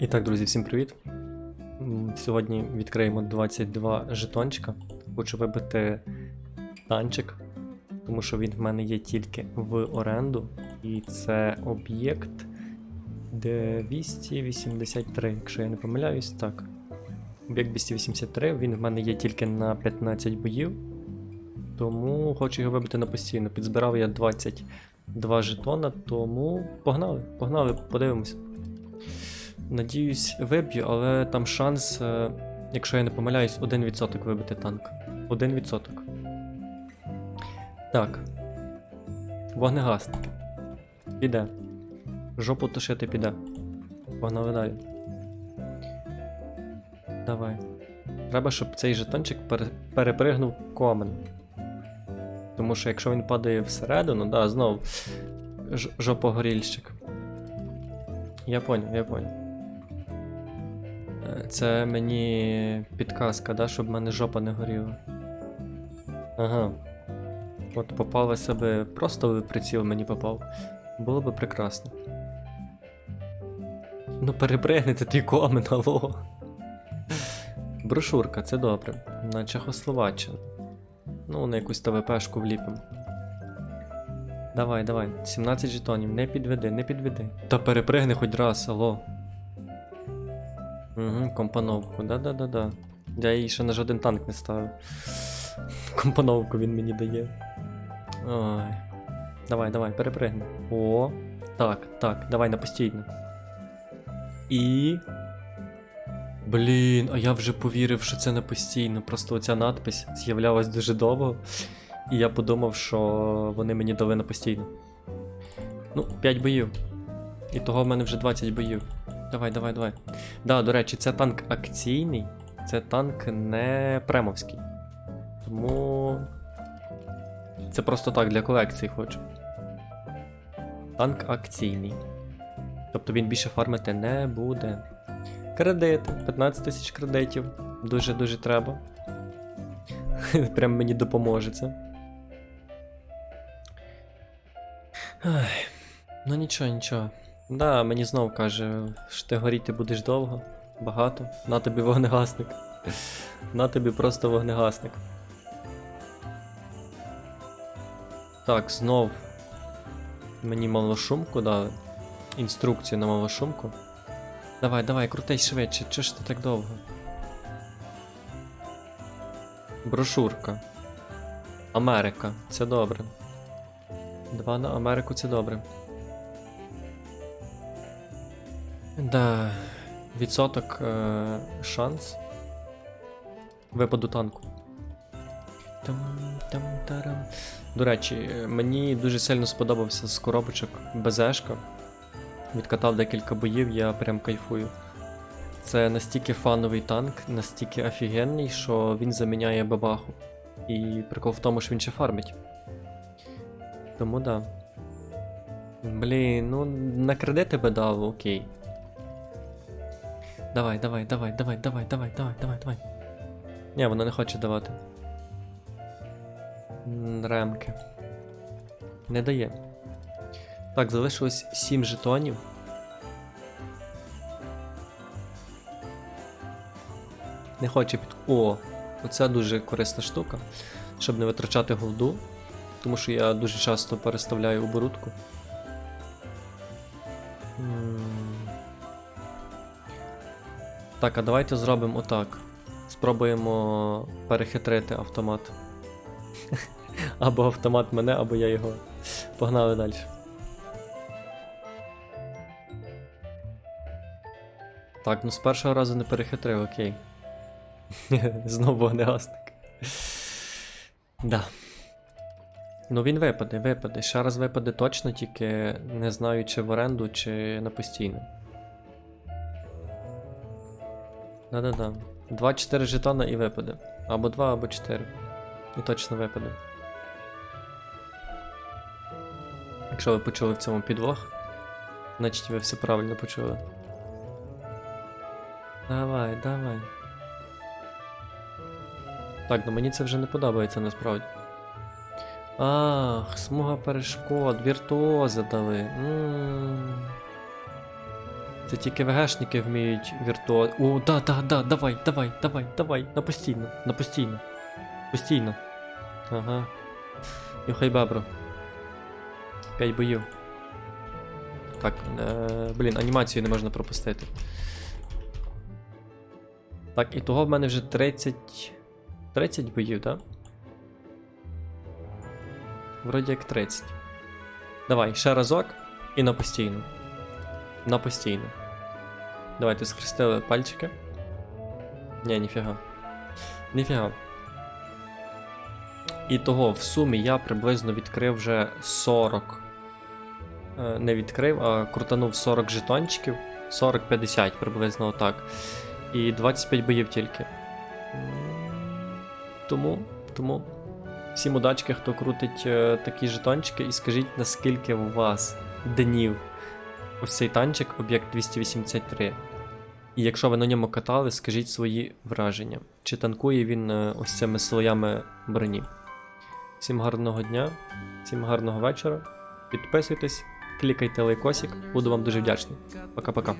І так, друзі, всім привіт. Сьогодні відкриємо 22 жетончика. Хочу вибити танчик, тому що він в мене є тільки в оренду. І це об'єкт 283, якщо я не помиляюсь, так. Об'єкт 283, він в мене є тільки на 15 боїв. Тому хочу його вибити на постійно. Підзбирав я 22 жетона, тому погнали, погнали, подивимося. Надіюсь, виб'ю, але там шанс, е, якщо я не помиляюсь, 1% вибити танк. 1%. Так. Вогнегасник. Піде. Жопу тушити піде. Погнали. Давай. Треба, щоб цей жетончик пере- перепригнув комен. Тому що якщо він падає всередину, да, знов жопогорільщик. Я поняв, я поняв. Це мені підказка, да, щоб в мене жопа не горіла. Ага. От попала себе просто в приціл мені попав. Було би прекрасно. Ну, перепригнете твій комен, алло. Брошурка, це добре. На Чехословаччину. Ну, на якусь ТВПшку вліпимо. Давай, давай. 17 жетонів, не підведи, не підведи. Та перепригни хоч раз, алло. Угу, компоновку, да-да-да-да. Я їй ще на жоден танк не ставив. Компоновку він мені дає. Ой. Давай, давай, перепригни. О. Так, так, давай на постійно. І. Блін, а я вже повірив, що це не постійно. Просто оця надпись з'являлась дуже довго. І я подумав, що вони мені дали на постійно. Ну, 5 боїв. І того в мене вже 20 боїв. Давай, давай, давай. Да, до речі, це танк акційний, це танк не премовський. Тому. Це просто так для колекції хочу. Танк акційний. Тобто він більше фармити не буде. Кредити, 15 тисяч кредитів. Дуже-дуже треба. Прям мені допоможе це. Ну нічого, нічого. Да, мені знов каже, що ти горіти будеш довго, багато. На тобі вогнегасник. На тобі просто вогнегасник. Так, знов. Мені малошумку дали. Інструкцію на малошумку. Давай, давай, крутей швидше, чого ж ти так довго? Брошурка. Америка, це добре. Два на Америку це добре. Да, відсоток е, шанс випаду танку. Там, там, тарам. До речі, мені дуже сильно сподобався з коробочок БЗшка. Відкатав декілька боїв, я прям кайфую. Це настільки фановий танк, настільки офігенний, що він заміняє бабаху. І прикол в тому, що він ще фармить. Тому да. Блін, ну на кредити би дав, окей. Давай, давай, давай, давай, давай, давай, давай, давай, давай. Ні, вона не хоче давати. Ремки. Не дає. Так, залишилось 7 жетонів. Не хоче під. О! Оце дуже корисна штука. Щоб не витрачати голду. Тому що я дуже часто переставляю оборудку. Так, а давайте зробимо отак. Спробуємо перехитрити автомат. Або автомат мене, або я його. Погнали далі. Так, ну з першого разу не перехитрив, окей. Знову вогнегасник. Да. Ну він випаде, випаде. Ще раз випаде точно, тільки не знаю, чи в оренду, чи на постійно. Да-да-да. 2-4 жетона і випаде. Або 2, або 4. І точно випаде. Якщо ви почули в цьому підвох, значить ви все правильно почули. Давай, давай. Так, ну мені це вже не подобається насправді. Ах, смуга перешкод, віртуози дали. м Це тільки ВГшники вміють віртуоз. О, да, да, да, давай, давай, давай, давай, на постійно, на постійно. Постійно. Ага. Нюхай бебру. П'ять боїв. Так, е, блін, анімацію не можна пропустити. Так, і того в мене вже 30. 30 боїв, так? Да? Вроді як 30. Давай, ще разок і на постійну. На постійну. Давайте скрестили пальчики. Ні, ніфіга. Ніфіга. І того в сумі я приблизно відкрив вже 40. Е, Не відкрив, а крутанув 40 жетончиків. 40-50 приблизно отак. І 25 боїв тільки. Тому, тому всім удачки, хто крутить е, такі жетончики, і скажіть, наскільки у вас днів ось цей танчик, об'єкт 283. І якщо ви на ньому катали, скажіть свої враження. Чи танкує він е, ось цими слоями броні? Всім гарного дня, всім гарного вечора. Підписуйтесь, клікайте лайкосик, буду вам дуже вдячний. Пока-пока.